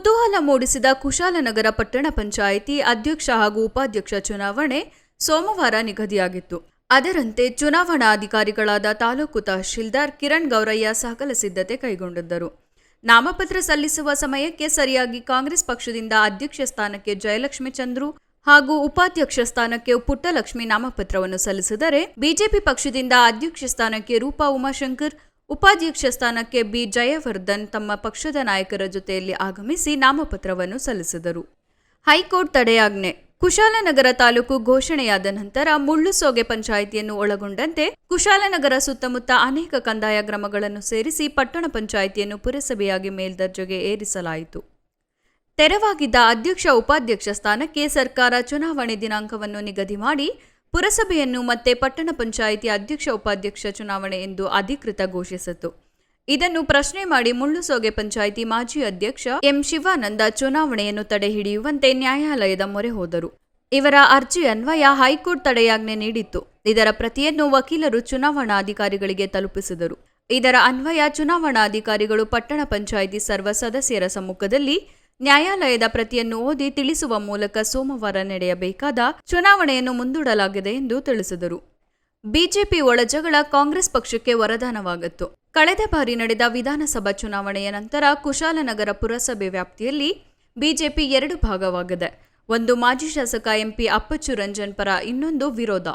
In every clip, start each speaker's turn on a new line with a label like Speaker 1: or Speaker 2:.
Speaker 1: ಕುತೂಹಲ ಮೂಡಿಸಿದ ಕುಶಾಲನಗರ ಪಟ್ಟಣ ಪಂಚಾಯಿತಿ ಅಧ್ಯಕ್ಷ ಹಾಗೂ ಉಪಾಧ್ಯಕ್ಷ ಚುನಾವಣೆ ಸೋಮವಾರ ನಿಗದಿಯಾಗಿತ್ತು. ಅದರಂತೆ ಚುನಾವಣಾ ಅಧಿಕಾರಿಗಳಾದ ತಾಲೂಕು ತಹಶೀಲ್ದಾರ್ ಕಿರಣ್ ಗೌರಯ್ಯ ಸಕಲ ಸಿದ್ಧತೆ ಕೈಗೊಂಡಿದ್ದರು. ನಾಮಪತ್ರ ಸಲ್ಲಿಸುವ ಸಮಯಕ್ಕೆ ಸರಿಯಾಗಿ ಕಾಂಗ್ರೆಸ್ ಪಕ್ಷದಿಂದ ಅಧ್ಯಕ್ಷ ಸ್ಥಾನಕ್ಕೆ ಜಯಲಕ್ಷ್ಮಿ ಚಂದ್ರು ಹಾಗೂ ಉಪಾಧ್ಯಕ್ಷ ಸ್ಥಾನಕ್ಕೆ ಪುಟ್ಟಲಕ್ಷ್ಮಿ ನಾಮಪತ್ರವನ್ನು ಸಲ್ಲಿಸಿದರೆ ಬಿಜೆಪಿ ಪಕ್ಷದಿಂದ ಅಧ್ಯಕ್ಷ ಸ್ಥಾನಕ್ಕೆ ರೂಪಾ ಉಮಾಶಂಕರ್ ಉಪಾಧ್ಯಕ್ಷ ಸ್ಥಾನಕ್ಕೆ ಬಿ. ಜಯವರ್ಧನ್ ತಮ್ಮ ಪಕ್ಷದ ನಾಯಕರ ಜೊತೆಯಲ್ಲಿ ಆಗಮಿಸಿ ನಾಮಪತ್ರವನ್ನು ಸಲ್ಲಿಸಿದರು. ಹೈಕೋರ್ಟ್ ತಡೆಯಾಜ್ಞೆ. ಕುಶಾಲನಗರ ತಾಲೂಕು ಘೋಷಣೆಯಾದ ನಂತರ ಮುಳ್ಳುಸೋಗೆ ಪಂಚಾಯಿತಿಯನ್ನು ಒಳಗೊಂಡಂತೆ ಕುಶಾಲನಗರ ಸುತ್ತಮುತ್ತ ಅನೇಕ ಕಂದಾಯ ಗ್ರಾಮಗಳನ್ನು ಸೇರಿಸಿ ಪಟ್ಟಣ ಪಂಚಾಯಿತಿಯನ್ನು ಪುರಸಭೆಯಾಗಿ ಮೇಲ್ದರ್ಜೆಗೆ ಏರಿಸಲಾಯಿತು. ತೆರವಾಗಿದ್ದ ಅಧ್ಯಕ್ಷ ಉಪಾಧ್ಯಕ್ಷ ಸ್ಥಾನಕ್ಕೆ ಸರ್ಕಾರ ಚುನಾವಣೆ ದಿನಾಂಕವನ್ನು ನಿಗದಿ ಮಾಡಿ ಪುರಸಭೆಯನ್ನು ಮತ್ತೆ ಪಟ್ಟಣ ಪಂಚಾಯಿತಿ ಅಧ್ಯಕ್ಷ, ಉಪಾಧ್ಯಕ್ಷ ಚುನಾವಣೆ ಎಂದು ಅಧಿಕೃತ ಘೋಷಿಸಿತು. ಇದನ್ನು ಪ್ರಶ್ನೆ ಮಾಡಿ ಮುಳ್ಳುಸೋಗೆ ಪಂಚಾಯಿತಿ ಮಾಜಿ ಅಧ್ಯಕ್ಷ ಎಂ. ಶಿವಾನಂದ ಚುನಾವಣೆಯನ್ನು ತಡೆಹಿಡಿಯುವಂತೆ ನ್ಯಾಯಾಲಯದ ಮೊರೆ ಹೋದರು. ಇವರ ಅರ್ಜಿ ಅನ್ವಯ ಹೈಕೋರ್ಟ್ ತಡೆಯಾಜ್ಞೆ ನೀಡಿತ್ತು. ಇದರ ಪ್ರತಿಯನ್ನು ವಕೀಲರು ಚುನಾವಣಾಧಿಕಾರಿಗಳಿಗೆ ತಲುಪಿಸಿದರು. ಇದರ ಅನ್ವಯ ಚುನಾವಣಾಧಿಕಾರಿಗಳು ಪಟ್ಟಣ ಪಂಚಾಯಿತಿ ಸರ್ವ ಸದಸ್ಯರ ಸಮ್ಮುಖದಲ್ಲಿ ನ್ಯಾಯಾಲಯದ ಪ್ರತಿಯನ್ನು ಓದಿ ತಿಳಿಸುವ ಮೂಲಕ ಸೋಮವಾರ ನಡೆಯಬೇಕಾದ ಚುನಾವಣೆಯನ್ನು ಮುಂದೂಡಲಾಗಿದೆ ಎಂದು ತಿಳಿಸಿದರು. ಬಿಜೆಪಿ ಒಳಜಗಳ ಕಾಂಗ್ರೆಸ್ ಪಕ್ಷಕ್ಕೆ ವರದಾನವಾಗಿತ್ತು. ಕಳೆದ ಬಾರಿ ನಡೆದ ವಿಧಾನಸಭಾ ಚುನಾವಣೆಯ ನಂತರ ಕುಶಾಲನಗರ ಪುರಸಭೆ ವ್ಯಾಪ್ತಿಯಲ್ಲಿ ಬಿಜೆಪಿ ಎರಡು ಭಾಗವಾಗಿದೆ. ಒಂದು ಮಾಜಿ ಶಾಸಕ ಎಂಪಿ ಅಪ್ಪಚ್ಚು ರಂಜನ್ ಪರ ಇನ್ನೊಂದು ವಿರೋಧ.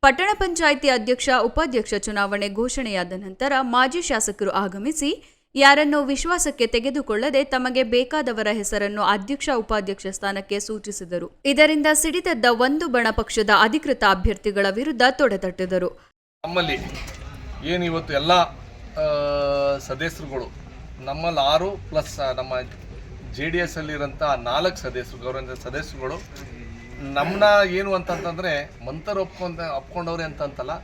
Speaker 1: ಪಟ್ಟಣ ಪಂಚಾಯಿತಿ ಅಧ್ಯಕ್ಷ, ಉಪಾಧ್ಯಕ್ಷ ಚುನಾವಣೆ ಘೋಷಣೆಯಾದ ನಂತರ ಮಾಜಿ ಶಾಸಕರು ಆಗಮಿಸಿ ಯಾರನ್ನೂ ವಿಶ್ವಾಸಕ್ಕೆ ತೆಗೆದುಕೊಳ್ಳದೆ ತಮಗೆ ಬೇಕಾದವರ ಹೆಸರನ್ನು ಅಧ್ಯಕ್ಷ ಉಪಾಧ್ಯಕ್ಷ ಸ್ಥಾನಕ್ಕೆ ಸೂಚಿಸಿದರು. ಇದರಿಂದ ಸಿಡಿದದ್ದ ಒಂದು ಬಣ ಪಕ್ಷದ ಅಧಿಕೃತ ಅಭ್ಯರ್ಥಿಗಳ ವಿರುದ್ಧ ತೊಡೆತಟ್ಟಿದರು
Speaker 2: ನಮ್ಮಲ್ಲಿ ಏನು ಇವತ್ತು ಎಲ್ಲ ಸದಸ್ಯರುಗಳು, ನಮ್ಮಲ್ಲಿ ಆರು ಪ್ಲಸ್ ನಮ್ಮ ಜೆ ಡಿ ಎಸ್ ಅಲ್ಲಿರೋಂಥ ನಾಲ್ಕು ಸದಸ್ಯರು ಗೌರವ ಸದಸ್ಯರುಗಳು ನಮ್ಮನ್ನ ಏನು ಅಂತಂತಂದರೆ ಮಂತ್ರ ಒಪ್ಕೊಂಡ, ಒಪ್ಕೊಂಡವ್ರೆ ಅಂತಂತಲ್ಲ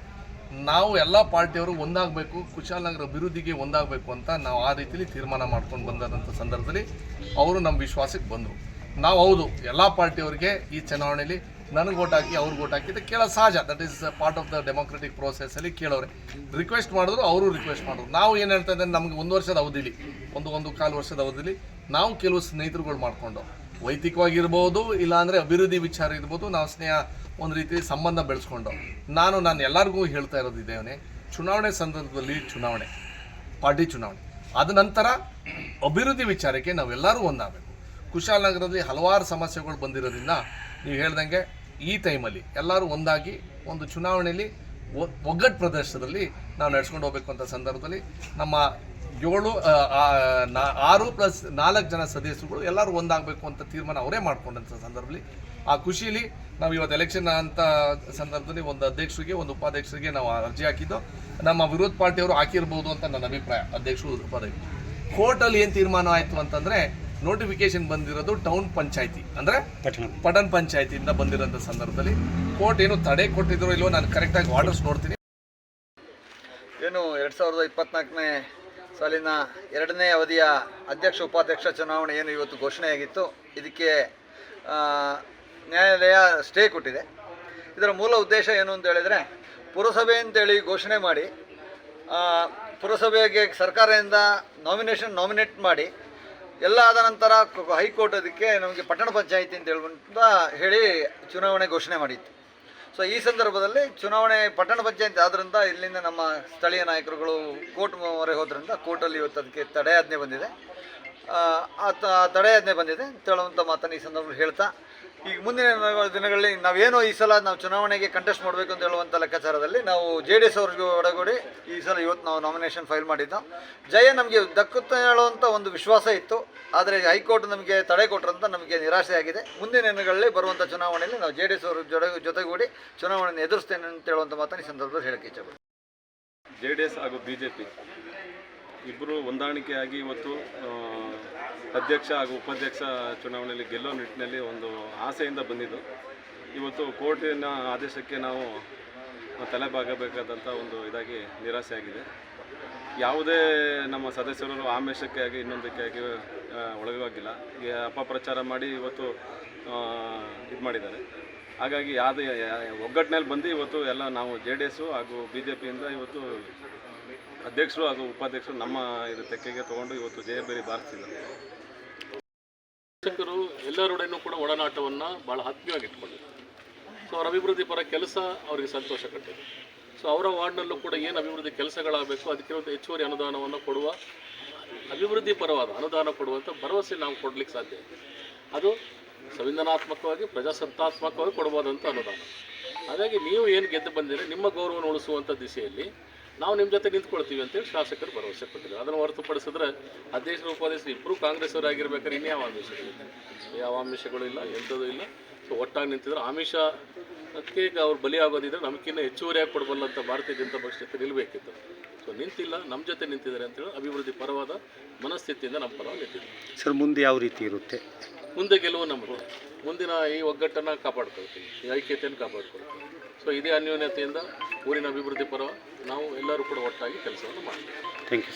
Speaker 2: ನಾವು ಎಲ್ಲ ಪಾರ್ಟಿಯವರು ಒಂದಾಗಬೇಕು ಕುಶಾಲನಗರ ಅಭಿವೃದ್ಧಿಗೆ ಒಂದಾಗಬೇಕು ಅಂತ ನಾವು ಆ ರೀತಿಲಿ ತೀರ್ಮಾನ ಮಾಡ್ಕೊಂಡು ಬಂದಂಥ ಸಂದರ್ಭದಲ್ಲಿ ಅವರು ನಮ್ಮ ವಿಶ್ವಾಸಕ್ಕೆ ಬಂದರು. ನಾವು ಹೌದು, ಎಲ್ಲ ಪಾರ್ಟಿಯವರಿಗೆ ಈ ಚುನಾವಣೆಯಲ್ಲಿ ನನಗೆ ಓಟ್ ಹಾಕಿ, ಅವ್ರಿಗೆ ಓಟ್ ಹಾಕಿ ಕೇಳೋ ಸಹಜ. That is part of the democratic ಪ್ರೋಸೆಸ್ಸಲ್ಲಿ ಕೇಳೋರೆ ರಿಕ್ವೆಸ್ಟ್ ಮಾಡಿದ್ರು, ಅವರು ರಿಕ್ವೆಸ್ಟ್ ಮಾಡಿದ್ರು. ನಾವು ಏನು ಹೇಳ್ತಾ ಇದ್ದೇವೆ, ನಮಗೆ ಒಂದು ವರ್ಷದ ಅವಧಿಲಿ, ಒಂದು ಒಂದು ಕಾಲು ವರ್ಷದ ಅವಧಿಲಿ ನಾವು ಕೆಲವು ಸ್ನೇಹಿತರುಗಳು ಮಾಡಿಕೊಂಡು ವೈಯಕ್ತಿಕವಾಗಿರ್ಬೋದು, ಇಲ್ಲಾಂದರೆ ಅಭಿವೃದ್ಧಿ ವಿಚಾರ ಇರ್ಬೋದು, ನಾವು ಸ್ನೇಹ ಒಂದು ರೀತಿ ಸಂಬಂಧ ಬೆಳೆಸ್ಕೊಂಡು. ನಾನು ನಾನು ಎಲ್ಲರಿಗೂ ಹೇಳ್ತಾ ಇರೋದು ಚುನಾವಣೆ ಸಂದರ್ಭದಲ್ಲಿ ಚುನಾವಣೆ, ಪಾರ್ಟಿ ಚುನಾವಣೆ, ಅದ ನಂತರ ಅಭಿವೃದ್ಧಿ ವಿಚಾರಕ್ಕೆ ನಾವೆಲ್ಲರೂ ಒಂದಾಗಬೇಕು. ಕುಶಾಲನಗರದಲ್ಲಿ ಹಲವಾರು ಸಮಸ್ಯೆಗಳು ಬಂದಿರೋದ್ರಿಂದ ನೀವು ಹೇಳ್ದಂಗೆ ಈ ಟೈಮಲ್ಲಿ ಎಲ್ಲರೂ ಒಂದಾಗಿ ಒಂದು ಚುನಾವಣೆಯಲ್ಲಿ ಒಗ್ಗಟ್ಟು ಪ್ರದೇಶದಲ್ಲಿ ನಾವು ನಡೆಸ್ಕೊಂಡು ಹೋಗ್ಬೇಕು ಅಂತ ಸಂದರ್ಭದಲ್ಲಿ ನಮ್ಮ ಏಳು ಆರು ಪ್ಲಸ್ ನಾಲ್ಕು ಜನ ಸದಸ್ಯರುಗಳು ಎಲ್ಲರೂ ಒಂದಾಗಬೇಕು ಅಂತ ತೀರ್ಮಾನ ಅವರೇ ಮಾಡ್ಕೊಂಡಂಥ ಸಂದರ್ಭದಲ್ಲಿ. ಆ ಖುಷಿಲಿ ನಾವು ಇವತ್ತು ಎಲೆಕ್ಷನ್ ಅಂತ ಸಂದರ್ಭದಲ್ಲಿ ಒಂದು ಅಧ್ಯಕ್ಷರಿಗೆ ಒಂದು ಉಪಾಧ್ಯಕ್ಷರಿಗೆ ನಾವು ಅರ್ಜಿ ಹಾಕಿದ್ದು. ನಮ್ಮ ವಿರೋಧ ಪಾರ್ಟಿಯವರು ಹಾಕಿರ್ಬೋದು ಅಂತ ನನ್ನ ಅಭಿಪ್ರಾಯ. ಅಧ್ಯಕ್ಷರು ಉಪಾಧ್ಯಕ್ಷರು. ಕೋರ್ಟಲ್ಲಿ ಏನು ತೀರ್ಮಾನ ಆಯಿತು ಅಂತಂದರೆ ನೋಟಿಫಿಕೇಶನ್ ಬಂದಿರೋದು ಟೌನ್ ಪಂಚಾಯತಿ ಅಂದರೆ ಪಟನ್ ಪಂಚಾಯತಿಯಿಂದ ಬಂದಿರೋಂಥ ಸಂದರ್ಭದಲ್ಲಿ. ಕೋರ್ಟ್ ಏನು ತಡೆ ಕೊಟ್ಟಿದ್ರು ಇಲ್ವೋ ನಾನು ಕರೆಕ್ಟಾಗಿ ಆರ್ಡರ್ಸ್ ನೋಡ್ತೀನಿ.
Speaker 3: ಏನು ಎರಡು ಸಾವಿರದ ಇಪ್ಪತ್ನಾಲ್ಕನೇ ಸಾಲಿನ ಎರಡನೇ ಅವಧಿಯ ಅಧ್ಯಕ್ಷ ಉಪಾಧ್ಯಕ್ಷ ಚುನಾವಣೆ ಏನು ಇವತ್ತು ಘೋಷಣೆಯಾಗಿತ್ತು, ಇದಕ್ಕೆ ನ್ಯಾಯಾಲಯ ಸ್ಟೇ ಕೊಟ್ಟಿದೆ. ಇದರ ಮೂಲ ಉದ್ದೇಶ ಏನು ಅಂತ ಹೇಳಿದರೆ, ಪುರಸಭೆ ಅಂತೇಳಿ ಘೋಷಣೆ ಮಾಡಿ ಪುರಸಭೆಗೆ ಸರ್ಕಾರದಿಂದ ನಾಮಿನೇಷನ್ ನಾಮಿನೇಟ್ ಮಾಡಿ, ಎಲ್ಲ ಆದ ನಂತರ ಹೈಕೋರ್ಟ್ ಅದಕ್ಕೆ ನಮಗೆ ಪಟ್ಟಣ ಪಂಚಾಯಿತಿ ಅಂತ ಹೇಳ್ಕೊಂತ ಹೇಳಿ ಚುನಾವಣೆ ಘೋಷಣೆ ಮಾಡಿತ್ತು. ಸೊ ಈ ಸಂದರ್ಭದಲ್ಲಿ ಚುನಾವಣೆ ಪಟ್ಟಣ ಪಂಚಾಯತ್ ಆದ್ದರಿಂದ ಇಲ್ಲಿಂದ ನಮ್ಮ ಸ್ಥಳೀಯ ನಾಯಕರುಗಳು ಕೋರ್ಟ್ ಮೊರೆ ಹೋದ್ರಿಂದ ಕೋರ್ಟಲ್ಲಿ ಇವತ್ತು ಅದಕ್ಕೆ ತಡೆಯಾಜ್ಞೆ ಬಂದಿದೆ. ಆ, ತಡೆಯಾಜ್ಞೆ ಬಂದಿದೆ ಅಂತ ಮಾತನ್ನು ಈ ಸಂದರ್ಭದಲ್ಲಿ ಹೇಳ್ತಾ ಈಗ ಮುಂದಿನ ದಿನಗಳ- ದಿನಗಳಲ್ಲಿ ನಾವೇನೋ ಈ ಸಲ ನಾವು ಚುನಾವಣೆಗೆ ಕಂಟೆಸ್ಟ್ ಮಾಡಬೇಕು ಅಂತ ಹೇಳುವಂಥ ಲೆಕ್ಕಾಚಾರದಲ್ಲಿ ನಾವು ಜೆ ಡಿ ಎಸ್ ಅವ್ರಿಗೆ ಒಡಗೂಡಿ ಈ ಸಲ ಇವತ್ತು ನಾವು ನಾಮಿನೇಷನ್ ಫೈಲ್ ಮಾಡಿದ್ದು ಜಯ ನಮಗೆ ದಕ್ಕುತ್ತೆ ಹೇಳುವಂಥ ಒಂದು ವಿಶ್ವಾಸ ಇತ್ತು. ಆದರೆ ಹೈಕೋರ್ಟ್ ನಮಗೆ ತಡೆ ಕೊಟ್ಟರಂತ ನಮಗೆ ನಿರಾಸೆ ಆಗಿದೆ. ಮುಂದಿನ ದಿನಗಳಲ್ಲಿ ಬರುವಂಥ ಚುನಾವಣೆಯಲ್ಲಿ ನಾವು ಜೆ ಡಿ ಎಸ್ ಅವ್ರ ಜೊತೆ ಜೊತೆಗೂಡಿ ಚುನಾವಣೆಯನ್ನು ಎದುರಿಸ್ತೇನೆ ಅಂತ ಹೇಳುವಂಥ ಮಾತನ್ನು ಈ ಸಂದರ್ಭದಲ್ಲಿ ಹೇಳಕ್ಕೆ ಇಚ್ಛೆ
Speaker 4: ಜೆ ಡಿ ಎಸ್ ಹಾಗೂ ಬಿ ಜೆ ಪಿ ಇಬ್ಬರು ಹೊಂದಾಣಿಕೆಯಾಗಿ ಇವತ್ತು ಅಧ್ಯಕ್ಷ ಹಾಗೂ ಉಪಾಧ್ಯಕ್ಷ ಚುನಾವಣೆಯಲ್ಲಿ ಗೆಲ್ಲೋ ನಿಟ್ಟಿನಲ್ಲಿ ಒಂದು ಆಸೆಯಿಂದ ಬಂದಿದ್ದು. ಇವತ್ತು ಕೋರ್ಟಿನ ಆದೇಶಕ್ಕೆ ನಾವು ತಲೆಬಾಗಬೇಕಾದಂಥ ಒಂದು ಇದಾಗಿ ನಿರಾಸೆಯಾಗಿದೆ. ಯಾವುದೇ ನಮ್ಮ ಸದಸ್ಯರು ಆಮೇಶಕ್ಕೆ ಆಗಿ, ಇನ್ನೊಂದಕ್ಕೆ ಆಗಿ ಒಳಗಾಗಿಲ್ಲ. ಅಪಪ್ರಚಾರ ಮಾಡಿ ಇವತ್ತು ಇದು ಮಾಡಿದ್ದಾರೆ. ಹಾಗಾಗಿ ಯಾವುದೇ ಒಗ್ಗಟ್ಟಿನಲ್ಲಿ ಬಂದು ಇವತ್ತು ಎಲ್ಲ ನಾವು ಜೆ ಡಿ ಎಸ್ಸು ಹಾಗೂ ಬಿ ಜೆ ಪಿಯಿಂದ ಇವತ್ತು ಅಧ್ಯಕ್ಷರು ಹಾಗೂ ಉಪಾಧ್ಯಕ್ಷರು ನಮ್ಮ ಇದು ತೆಕ್ಕೆಗೆ ತಗೊಂಡು ಇವತ್ತು ಜಯಬೇರಿ ಬಾರಿಸಿದ್ದಾರೆ
Speaker 5: ಶಿಕ್ಷಕರು ಎಲ್ಲರೊಡನೆಯೂ ಕೂಡ ಒಡನಾಟವನ್ನು ಭಾಳ ಆತ್ಮೀಯವಾಗಿ ಇಟ್ಕೊಂಡಿದ್ದಾರೆ ಸೊ ಅವರ ಅಭಿವೃದ್ಧಿ ಪರ ಕೆಲಸ ಅವರಿಗೆ ಸಂತೋಷ ಕಟ್ಟಿದೆ. ಸೊ ಅವರ ವಾರ್ಡ್ನಲ್ಲೂ ಕೂಡ ಏನು ಅಭಿವೃದ್ಧಿ ಕೆಲಸಗಳಾಗಬೇಕು, ಅದಕ್ಕೆ ಒಂದು ಹೆಚ್ಚುವರಿ ಅನುದಾನವನ್ನು ಕೊಡುವ ಅಭಿವೃದ್ಧಿ ಪರವಾದ ಅನುದಾನ ಕೊಡುವಂಥ ಭರವಸೆ ನಾವು ಕೊಡಲಿಕ್ಕೆ ಸಾಧ್ಯ ಅದು ಸಂವಿಧಾನಾತ್ಮಕವಾಗಿ, ಪ್ರಜಾಸತ್ತಾತ್ಮಕವಾಗಿ ಕೊಡ್ಬೋದಂಥ ಅನುದಾನ. ಹಾಗಾಗಿ ನೀವು ಏನು ಗೆದ್ದು ಬಂದಿರಿ, ನಿಮ್ಮ ಗೌರವವನ್ನು ಉಳಿಸುವಂಥ ದಿಸೆಯಲ್ಲಿ ನಾವು ನಿಮ್ಮ ಜೊತೆ ನಿಂತ್ಕೊಳ್ತೀವಿ ಅಂತೇಳಿ ಶಾಸಕರು ಭರವಸೆ ಕೊಟ್ಟಿದ್ರು ಅದನ್ನು ಹೊರತುಪಡಿಸಿದ್ರೆ ಅಧ್ಯಕ್ಷರು ಉಪಾಧ್ಯಕ್ಷರು ಇಬ್ಬರು ಕಾಂಗ್ರೆಸ್ ಅವರಾಗಿರ್ಬೇಕಾದ್ರೆ ಇನ್ಯಾವ ಆಮಿಷಗಳು ಯಾವ ಆಮಿಷಗಳು ಇಲ್ಲ ಎಂಥದ್ದು ಇಲ್ಲ. ಸೊ ಒಟ್ಟಾಗಿ ನಿಂತಿದ್ರು ಆಮಿಷಕ್ಕೆ ಅವ್ರು ಬಲಿಯಾಗೋದಿದ್ರೆ ನಮಗಿನ್ನ ಹೆಚ್ಚುವರಿಯಾಗಿ ಕೊಡಬಲ್ಲಂಥ ಭಾರತೀಯ ಜನತಾ ಪಕ್ಷ ಜೊತೆ ನಿಲ್ಲಬೇಕಿತ್ತು ಸೊ ನಿಂತಿಲ್ಲ ನಮ್ಮ ಜೊತೆ ನಿಂತಿದ್ದಾರೆ ಅಂತೇಳಿ ಅಭಿವೃದ್ಧಿ ಪರವಾದ ಮನಸ್ಥಿತಿಯಿಂದ ನಮ್ಮ ಪರವಾಗಿ ನಿಂತಿದ್ದಾರೆ.
Speaker 6: ಸರ್ ಮುಂದೆ ಯಾವ ರೀತಿ ಇರುತ್ತೆ?
Speaker 5: ಮುಂದೆ ಗೆಲುವು ನಮ್ಮದು ಮುಂದಿನ ಈ ಒಗ್ಗಟ್ಟನ್ನು ಕಾಪಾಡ್ಕೊಳ್ತೀವಿ ಈ ಐಕ್ಯತೆಯನ್ನು ಕಾಪಾಡ್ಕೊಳ್ತೀವಿ. ಸೊ ಇದೇ ಅನ್ಯೋನ್ಯತೆಯಿಂದ ಊರಿನ ಅಭಿವೃದ್ಧಿ ಪರ ನಾವು ಎಲ್ಲರೂ ಕೂಡ ಒಟ್ಟಾಗಿ ಕೆಲಸವನ್ನು ಮಾಡ್ತೀವಿ.
Speaker 6: Thank you